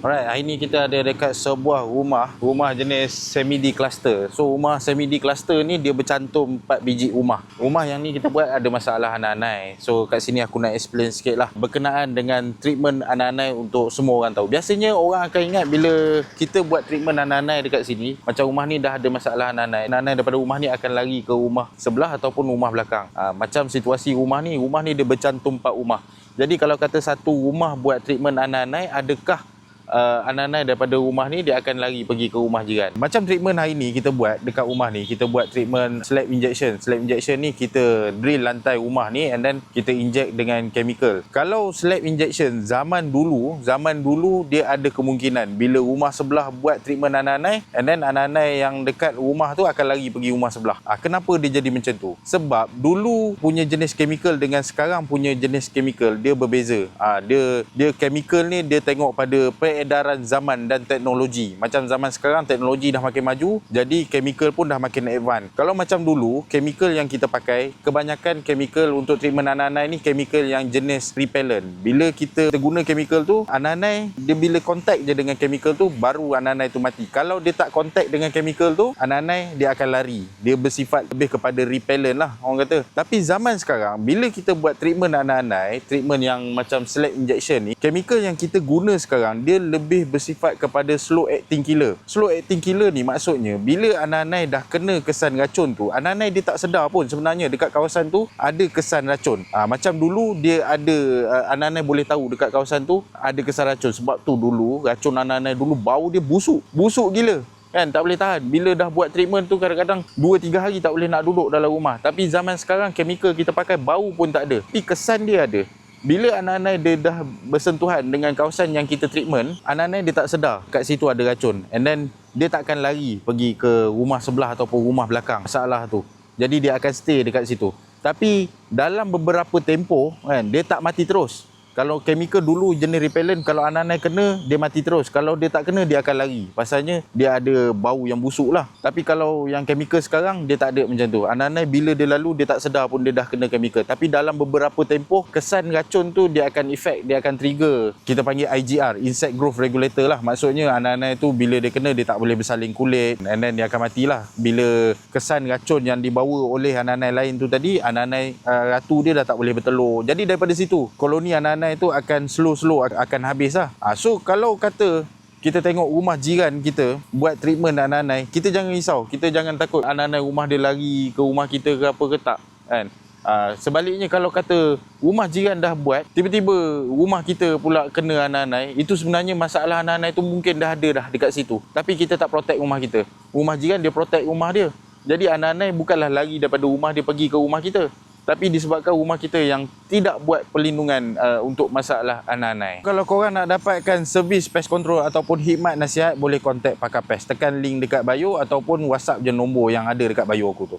Alright, hari ni kita ada dekat sebuah rumah, rumah jenis semi-D cluster. So rumah semi-D cluster ni dia bercantum 4 biji rumah. Rumah yang ni kita buat ada masalah anai-anai. So kat sini aku nak explain sikit lah berkenaan dengan treatment anai-anai untuk semua orang tahu. Biasanya orang akan ingat bila kita buat treatment anai-anai dekat sini, macam rumah ni dah ada masalah anai-anai. Anai daripada rumah ni akan lari ke rumah sebelah ataupun rumah belakang. Ha, macam situasi rumah ni, rumah ni dia bercantum 4 rumah. Jadi kalau kata satu rumah buat treatment anai-anai, adakah uh, anak-anak daripada rumah ni dia akan lari pergi ke rumah jiran. Macam treatment hari ni kita buat dekat rumah ni, kita buat treatment slab injection. Slab injection ni kita drill lantai rumah ni and then kita inject dengan chemical. Kalau slab injection zaman dulu, zaman dulu dia ada kemungkinan bila rumah sebelah buat treatment anak-anak and then anak-anak yang dekat rumah tu akan lari pergi rumah sebelah. Ah, kenapa dia jadi macam tu? Sebab dulu punya jenis chemical dengan sekarang punya jenis chemical dia berbeza. Ah, dia dia chemical ni dia tengok pada peredaran zaman dan teknologi. Macam zaman sekarang teknologi dah makin maju, jadi chemical pun dah makin advance. Kalau macam dulu, chemical yang kita pakai, kebanyakan chemical untuk treatment ananai ni chemical yang jenis repellent. Bila kita guna chemical tu, ananai dia bila contact je dengan chemical tu baru ananai tu mati. Kalau dia tak contact dengan chemical tu, ananai dia akan lari. Dia bersifat lebih kepada repellent lah orang kata. Tapi zaman sekarang bila kita buat treatment ananai, treatment yang macam slab injection ni, chemical yang kita guna sekarang dia lebih bersifat kepada slow acting killer. Slow acting killer ni maksudnya bila Ananai dah kena kesan racun tu, Ananai dia tak sedar pun sebenarnya dekat kawasan tu ada kesan racun. Ha, macam dulu dia ada uh, Ananai boleh tahu dekat kawasan tu ada kesan racun sebab tu dulu racun Ananai dulu bau dia busuk. Busuk gila kan tak boleh tahan bila dah buat treatment tu kadang-kadang 2 3 hari tak boleh nak duduk dalam rumah tapi zaman sekarang chemical kita pakai bau pun tak ada tapi kesan dia ada bila anak-anak dia dah bersentuhan dengan kawasan yang kita treatment, anak-anak dia tak sedar kat situ ada racun. And then dia tak akan lari pergi ke rumah sebelah ataupun rumah belakang. Masalah tu. Jadi dia akan stay dekat situ. Tapi dalam beberapa tempoh kan dia tak mati terus. Kalau chemical dulu jenis repellent kalau anak-anak kena dia mati terus. Kalau dia tak kena dia akan lari. Pasalnya dia ada bau yang busuk lah. Tapi kalau yang chemical sekarang dia tak ada macam tu. Anak-anak bila dia lalu dia tak sedar pun dia dah kena chemical. Tapi dalam beberapa tempoh kesan racun tu dia akan efek, dia akan trigger. Kita panggil IGR, Insect Growth Regulator lah. Maksudnya anak-anak tu bila dia kena dia tak boleh bersalin kulit and then dia akan matilah. Bila kesan racun yang dibawa oleh anak-anak lain tu tadi, anak-anak uh, ratu dia dah tak boleh bertelur. Jadi daripada situ koloni anak-anak anai tu akan slow-slow akan habis lah. Ha, so kalau kata kita tengok rumah jiran kita buat treatment anak-anak, kita jangan risau. Kita jangan takut anak-anak rumah dia lari ke rumah kita ke apa ke tak. Kan? Ha, sebaliknya kalau kata rumah jiran dah buat, tiba-tiba rumah kita pula kena anak-anak, itu sebenarnya masalah anak-anak itu mungkin dah ada dah dekat situ. Tapi kita tak protect rumah kita. Rumah jiran dia protect rumah dia. Jadi anak-anak bukanlah lari daripada rumah dia pergi ke rumah kita tapi disebabkan rumah kita yang tidak buat perlindungan uh, untuk masalah anak-anak. Kalau korang nak dapatkan servis pest control ataupun khidmat nasihat boleh kontak pakar pest. Tekan link dekat bio ataupun WhatsApp je nombor yang ada dekat bio aku tu.